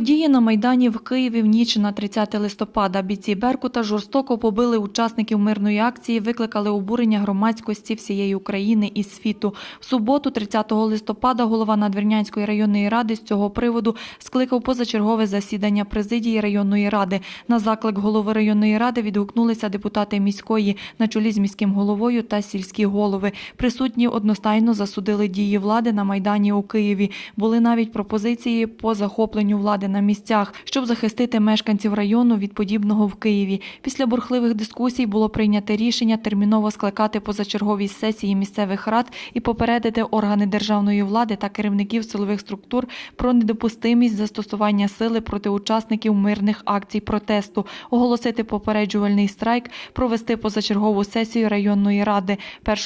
Події на Майдані в Києві в ніч на 30 листопада. Бійці Беркута жорстоко побили учасників мирної акції, викликали обурення громадськості всієї України і світу. В суботу, 30 листопада, голова Надвірнянської районної ради з цього приводу скликав позачергове засідання президії районної ради. На заклик голови районної ради відгукнулися депутати міської на чолі з міським головою та сільські голови. Присутні одностайно засудили дії влади на Майдані у Києві. Були навіть пропозиції по захопленню влади на місцях, щоб захистити мешканців району від подібного в Києві. Після бурхливих дискусій було прийнято рішення терміново скликати позачергові сесії місцевих рад і попередити органи державної влади та керівників силових структур про недопустимість застосування сили проти учасників мирних акцій протесту, оголосити попереджувальний страйк, провести позачергову сесію районної ради.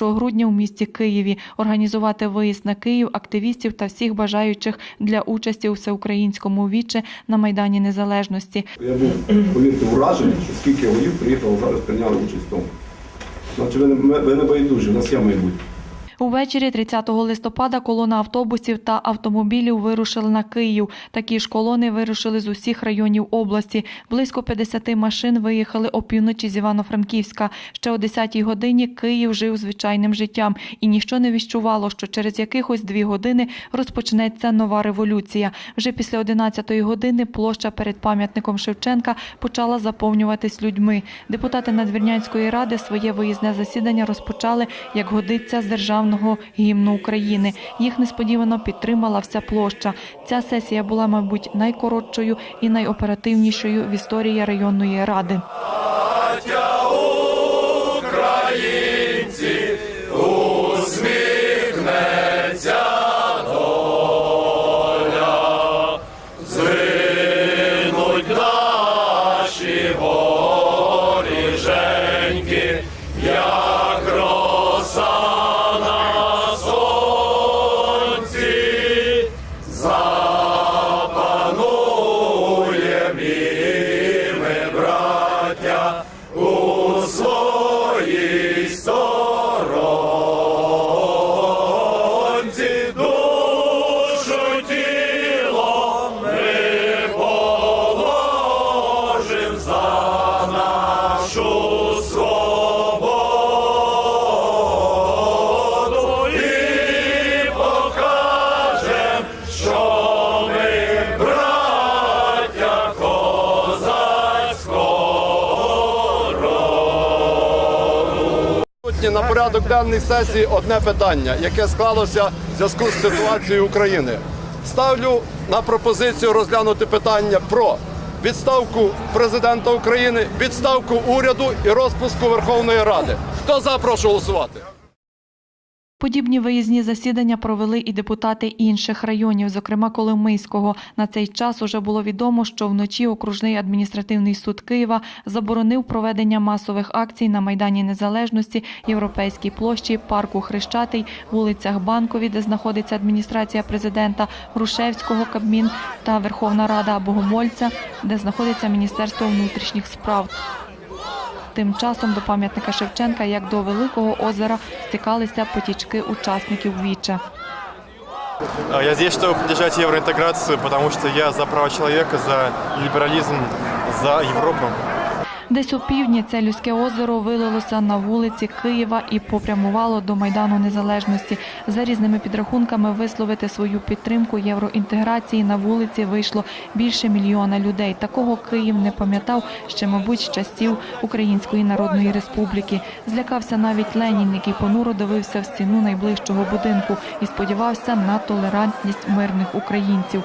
1 грудня у місті Києві, організувати виїзд на Київ активістів та всіх бажаючих для участі у всеукраїнському віче на Майдані Незалежності. Я був, повірте, вражений, що скільки голів приїхало зараз прийняли участь в тому. Значить, ви не, ви не байдужі, у нас є майбутнє. Увечері 30 листопада колона автобусів та автомобілів вирушили на Київ. Такі ж колони вирушили з усіх районів області. Близько 50 машин виїхали опівночі з Івано-Франківська. Ще о 10-й годині Київ жив звичайним життям, і ніщо не віщувало, що через якихось дві години розпочнеться нова революція. Вже після 11-ї години площа перед пам'ятником Шевченка почала заповнюватись людьми. Депутати Надвірнянської ради своє виїзне засідання розпочали, як годиться з державного гімну України. Їх несподівано підтримала вся площа. Ця сесія була, мабуть, найкоротшою і найоперативнішою в історії районної ради. Порядок денний сесії одне питання, яке склалося в зв'язку з ситуацією України. Ставлю на пропозицію розглянути питання про відставку президента України, відставку уряду і розпуску Верховної Ради. Хто за, прошу голосувати. Подібні виїзні засідання провели і депутати інших районів, зокрема Коломийського. На цей час уже було відомо, що вночі окружний адміністративний суд Києва заборонив проведення масових акцій на Майдані Незалежності, Європейській площі, парку Хрещатий, вулицях Банкові, де знаходиться адміністрація президента, Грушевського, Кабмін та Верховна Рада Богомольця, де знаходиться Міністерство внутрішніх справ. Тим часом до пам'ятника Шевченка, як до Великого озера, стикалися потічки учасників віча. Я здесь, чтобы поддержать евроинтеграцию, потому что я за права человека, за либерализм, за Европу. Десь у півдні це людське озеро вилилося на вулиці Києва і попрямувало до Майдану Незалежності. За різними підрахунками висловити свою підтримку євроінтеграції на вулиці вийшло більше мільйона людей. Такого Київ не пам'ятав ще, мабуть, з часів Української Народної Республіки. Злякався навіть Ленін, який понуро дивився в стіну найближчого будинку і сподівався на толерантність мирних українців.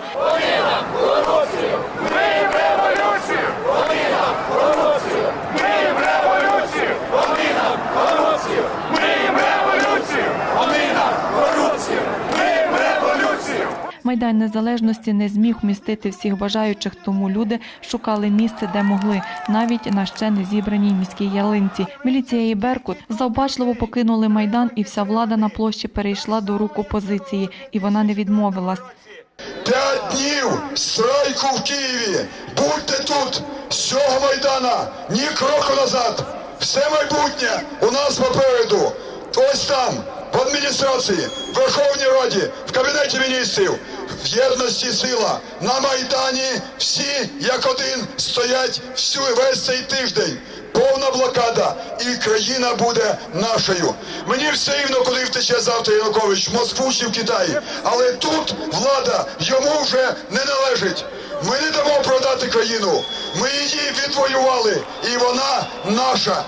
Майдан Незалежності не зміг вмістити всіх бажаючих, тому люди шукали місце, де могли, навіть на ще не зібраній міській ялинці. Міліція і Беркут завбачливо покинули майдан, і вся влада на площі перейшла до рук опозиції, і вона не відмовилась. П'ять днів страйку в Києві. Будьте тут з цього майдана, ні кроку назад. Все майбутнє у нас попереду. Ось там, в адміністрації, в Верховній Раді, в Кабінеті міністрів, в єдності сила. На Майдані всі як один стоять всю весь цей тиждень. Повна блокада, і країна буде нашою. Мені все рівно, куди втече завтра Янукович, в Москву чи в Китай. Але тут влада йому вже не належить. Ми не дамо продати країну. Ми її відвоювали, і вона наша.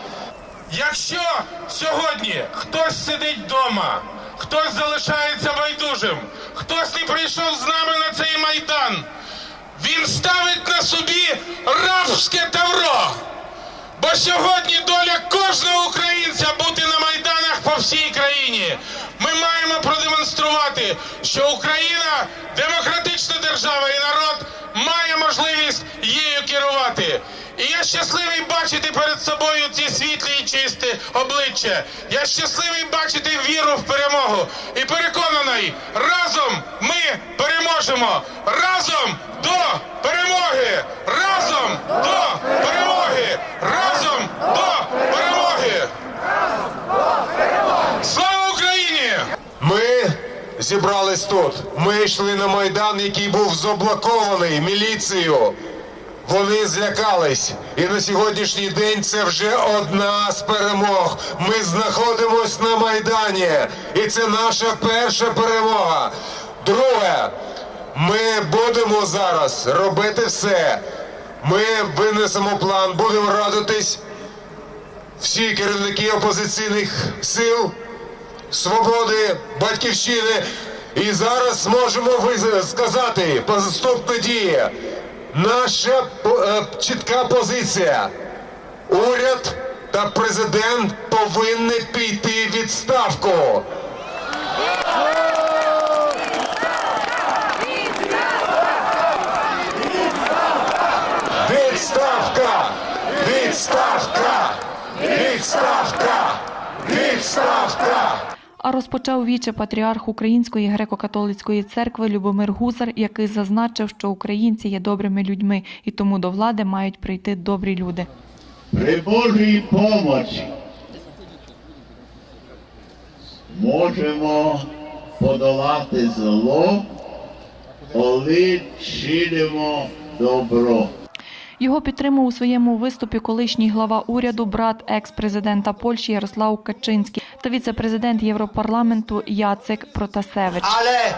Якщо сьогодні хтось сидить вдома, хтось залишається байдужим, хтось не прийшов з нами на цей майдан, він ставить на собі рабське тавро. Бо сьогодні доля кожного українця бути на майданах по всій країні. Ми маємо продемонструвати, що Україна демократична держава і народ має можливість її керувати. І я щасливий бачити перед собою ці світлі і чисті обличчя. Я щасливий бачити віру в перемогу. І переконаний, разом ми переможемо. Разом до перемоги! Разом до перемоги! Разом до перемоги! Слава Україні! Ми зібрались тут. Ми йшли на майдан, який був заблокований міліцією. Вони злякались, і на сьогоднішній день це вже одна з перемог. Ми знаходимось на майдані, і це наша перша перемога. Друге, ми будемо зараз робити все. Ми винесемо план, будемо радитись всі керівники опозиційних сил. Свободи, батьківщини. І зараз можемо сказати наступна дія. Наша е, чітка позиція. Уряд та президент повинні піти в відставку. Відставка! Відставка! Відставка! Відставка! А розпочав віче патріарх Української греко-католицької церкви Любомир Гузар, який зазначив, що українці є добрими людьми, і тому до влади мають прийти добрі люди. При Божій помочі можемо подолати зло, коли чинимо добро. Його підтримав у своєму виступі колишній глава уряду, брат екс-президента Польщі Ярослав Качинський та віце-президент Європарламенту Яцек Протасевич. ale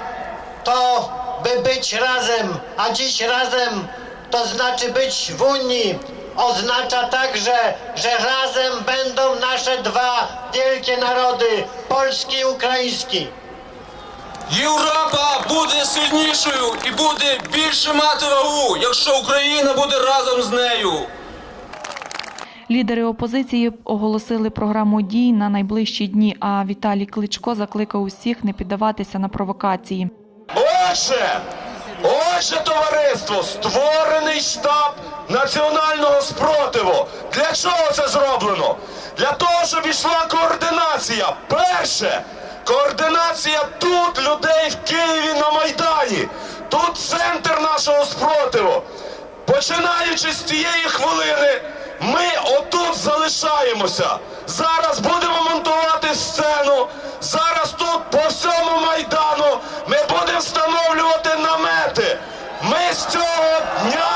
to by być razem, a dziś razem to znaczy być w Unii. Oznacza także, że razem będą nasze dwa wielkie narody, polski i ukraiński. Європа буде сильнішою і буде більше мати вагу, якщо Україна буде разом з нею. Лідери опозиції оголосили програму дій на найближчі дні. А Віталій Кличко закликав усіх не піддаватися на провокації. Отже, отже, товариство, створений штаб національного спротиву. Для чого це зроблено? Для того, щоб йшла координація. Перше, координація тут людей в Києві на Майдані. Тут центр нашого спротиву. Починаючи з тієї хвилини, ми отут залишаємося. Зараз будемо монтувати сцену. Зараз тут по всьому майдану ми будемо встановлювати намети. Ми з цього дня.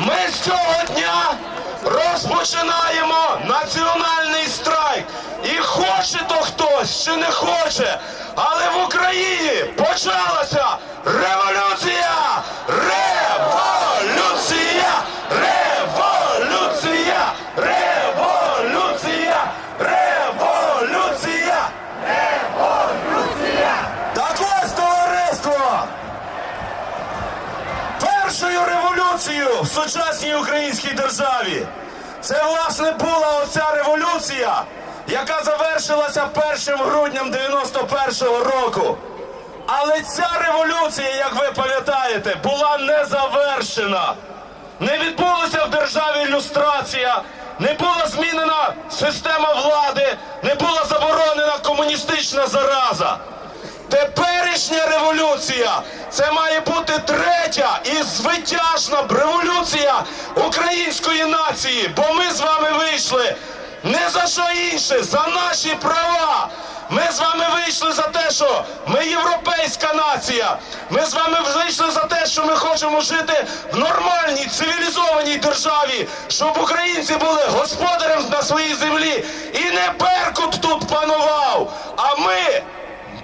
Ми з цього дня розпочинаємо національний страйк. І хоче то хтось чи не хоче, але в Україні почалася революція! Революція! Революція! Революція! Революція! Революція! Так ось товариство! Першою революцією в сучасній українській державі це власне була оця революція, яка завершилася 1 грудням 91-го року. Але ця революція, як ви пам'ятаєте, була не завершена. Не відбулася в державі ілюстрація, не була змінена система влади, не була заборонена комуністична зараза. Теперішня революція це має бути третя і звитяжна революція української нації, бо ми з вами вийшли не за що інше, за наші права. Ми з вами вийшли за те, що ми європейська нація. Ми з вами вийшли за те, що ми хочемо жити в нормальній цивілізованій державі, щоб українці були господарем на своїй землі і не Беркут тут панував. А ми,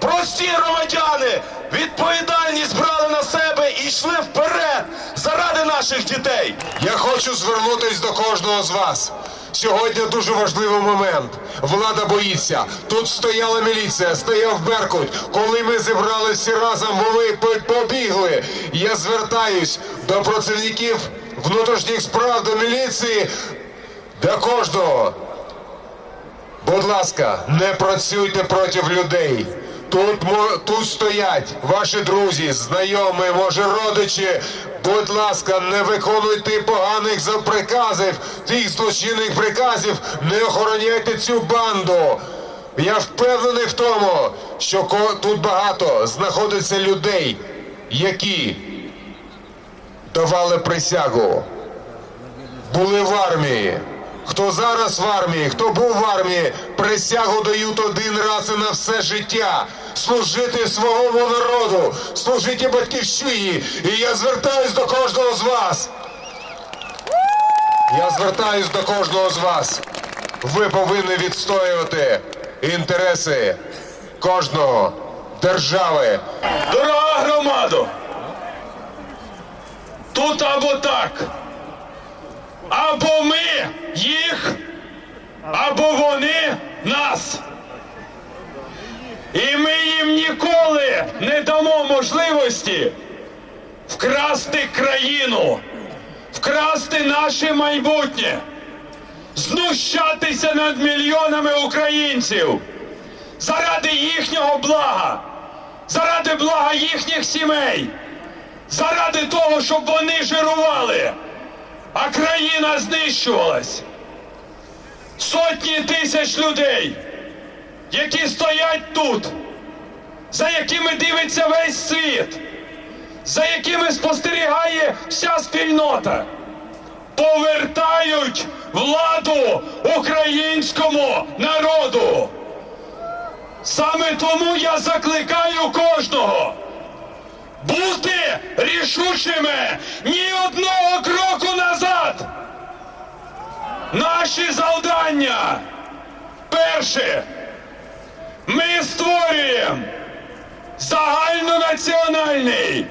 прості громадяни, відповідальність брали на себе і йшли вперед заради наших дітей. Я хочу звернутися до кожного з вас. Сьогодні дуже важливий момент. Влада боїться. Тут стояла міліція, стояв Беркут. Коли ми зібралися всі разом, вони побігли. Я звертаюсь до працівників внутрішніх справ, до міліції, до кожного. Будь ласка, не працюйте проти людей. Тут, тут стоять ваші друзі, знайомі, може родичі. Будь ласка, не виконуйте поганих приказів, тих злочинних приказів, не охороняйте цю банду. Я впевнений в тому, що тут багато знаходиться людей, які давали присягу були в армії. Хто зараз в армії, хто був в армії, присягу дають один раз і на все життя. Служити своєму народу, служити батьківщині. І я звертаюсь до кожного з вас. Я звертаюсь до кожного з вас. Ви повинні відстоювати інтереси кожного держави. Дорога громадо! Тут або так. Або ми їх, або вони нас. І ми їм ніколи не дамо можливості вкрасти країну, вкрасти наше майбутнє, знущатися над мільйонами українців заради їхнього блага, заради блага їхніх сімей, заради того, щоб вони жирували, а країна знищувалась. Сотні тисяч людей, які стоять тут, за якими дивиться весь світ, за якими спостерігає вся спільнота, повертають владу українському народу. Саме тому я закликаю кожного бути рішучими ні одного кроку назад. Наші завдання. Перше. Ми створюємо загальнонаціональний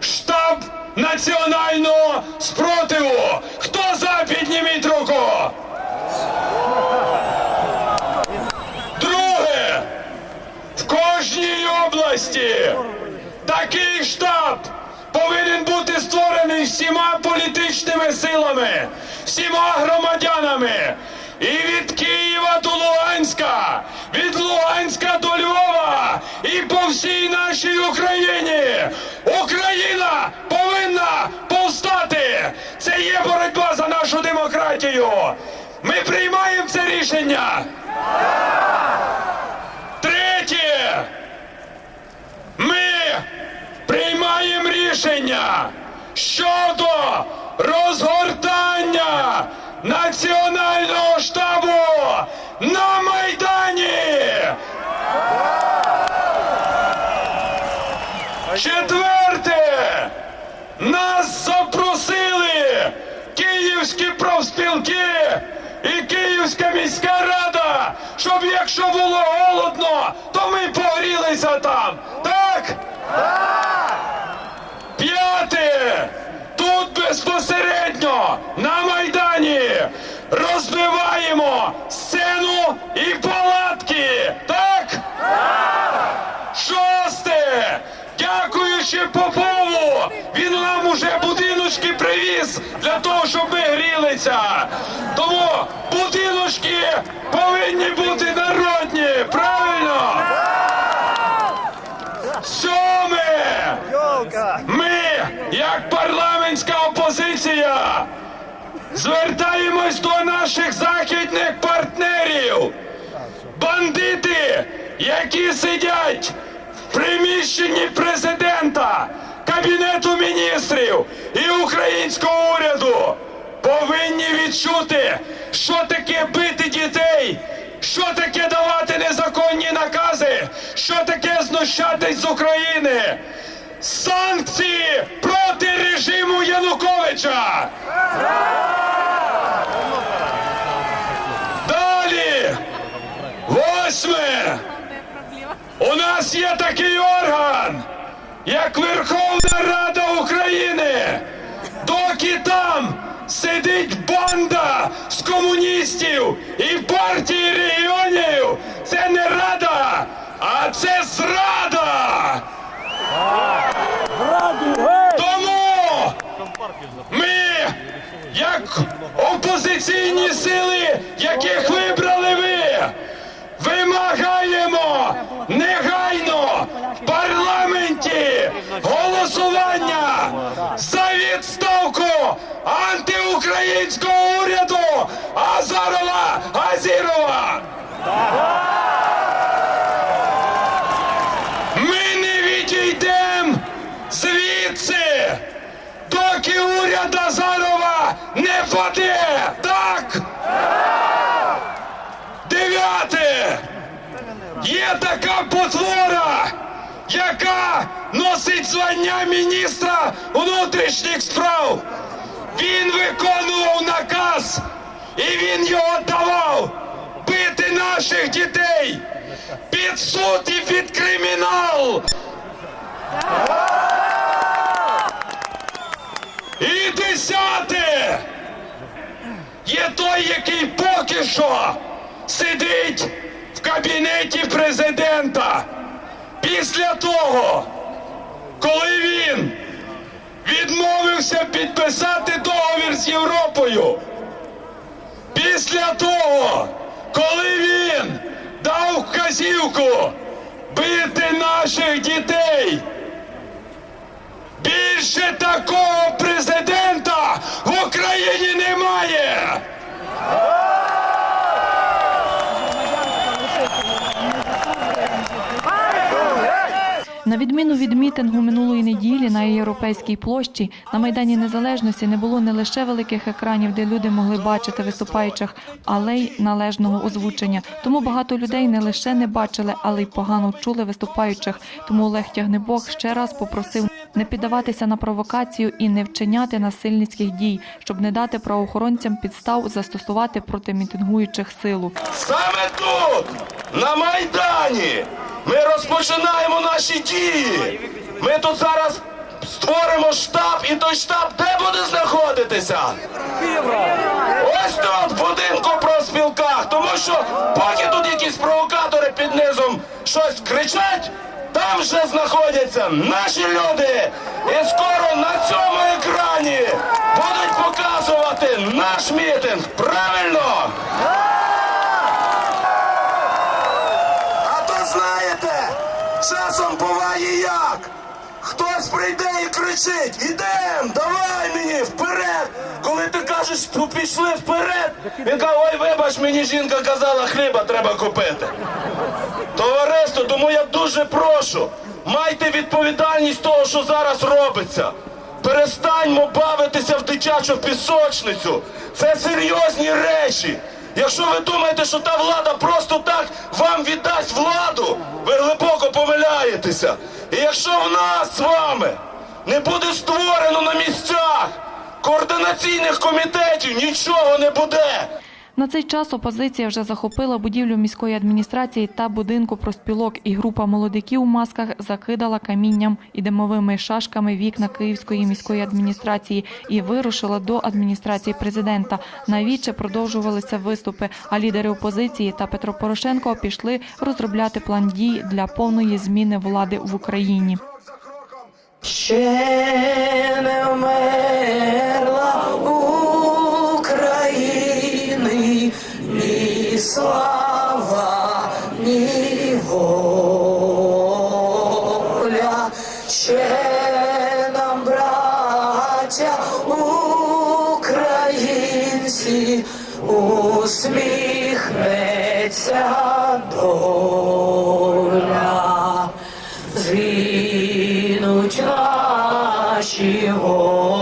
штаб національного спротиву. Хто за підніміть руку? Друге. В кожній області такий штаб повинен бути створений всіма політичними силами, всіма громадянами. І від Києва до Луганська, від Луганська до Львова і по всій нашій Україні. Україна повинна повстати. Це є боротьба за нашу демократію. Ми приймаємо це рішення. Третє. Ми приймаємо рішення щодо розгортання національного штабу на Майдані. Четверте. Нас запросили київські профспілки і Київська міська рада, щоб якщо було голодно, то ми погрілися там. Так? П'яте. Тут безпосередньо на Майдані розбиваємо сцену і палатки. Так? Шосте. Дякуючи Попову, він нам уже будиночки привіз для того, щоб ми грілися. Тому будиночки повинні бути народні. Правильно? Сьоме! Ми, як парламентська опозиція, звертаємось до наших західних партнерів. Бандити, які сидять в приміщенні президента, кабінету міністрів і українського уряду, повинні відчути, що таке бити дітей, що таке давати незаконні накази, що таке знущатись з України. Санкції проти режиму Януковича. Далі. Восьме. У нас є такий орган, як Верховна Рада України. Доки там сидить банда з комуністів і партії регіонів, це не рада, а це зрада. Тому ми, як опозиційні сили, яких вибрали ви, вимагаємо негайно в парламенті голосування за відставку антиукраїнського уряду Азарова Азірова. Ми не відійдемо звідси, доки уряд Азарова не паде. Так? Дев'яте. Є така потвора, яка носить звання міністра внутрішніх справ. Він виконував наказ, і він його давав бити наших дітей під суд і під кримінал. І десяте є той, який поки що сидить кабінеті президента. Після того, коли він відмовився підписати договір з Європою, після того, коли він дав вказівку бити наших дітей. Більше такого президента На відміну від мітингу минулої неділі на європейській площі на майдані Незалежності не було не лише великих екранів, де люди могли бачити виступаючих, але й належного озвучення. Тому багато людей не лише не бачили, але й погано чули виступаючих. Тому Олег Тягнебок ще раз попросив не піддаватися на провокацію і не вчиняти насильницьких дій, щоб не дати правоохоронцям підстав застосувати проти мітингуючих силу. Саме тут, на Майдані, ми розпочинаємо наші дії. Ми тут зараз створимо штаб, і той штаб де буде знаходитися? Ось тут, будинку про спілках. Тому що поки тут якісь провокатори під низом щось кричать, там вже знаходяться наші люди. І скоро на цьому екрані будуть показувати наш мітинг. Правильно! Часом буває як. Хтось прийде і кричить: ідем, давай мені вперед. Коли ти кажеш, ну пішли вперед, він каже, ой, вибач, мені жінка казала, хліба треба купити. Товариство, тому я дуже прошу, майте відповідальність того, що зараз робиться. Перестаньмо бавитися в дитячу пісочницю. Це серйозні речі. Якщо ви думаєте, що та влада просто так вам віддасть владу, ви глибоко помиляєтеся. І якщо в нас з вами не буде створено на місцях координаційних комітетів, нічого не буде. На цей час опозиція вже захопила будівлю міської адміністрації та будинку проспілок, і група молодиків у масках закидала камінням і димовими шашками вікна Київської міської адміністрації і вирушила до адміністрації президента. Навіче продовжувалися виступи. А лідери опозиції та Петро Порошенко пішли розробляти план дій для повної зміни влади в Україні. Ще не вмерла слава, ні воля. Ще нам, браття українці, усміхнеться доля. Наші горіженьки,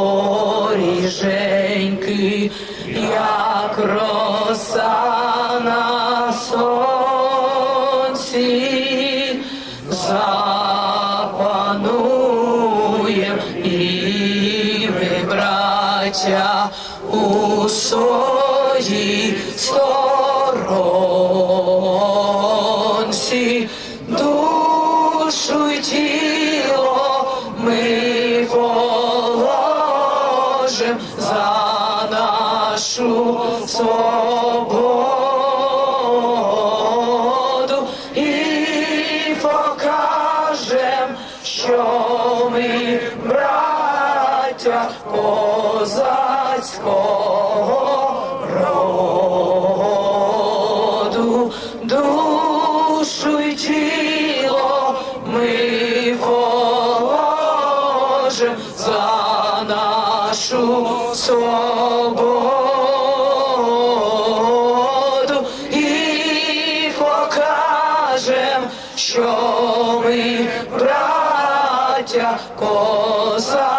положим за нашу свободу і покажем, що ми браття козацького щастя козацького.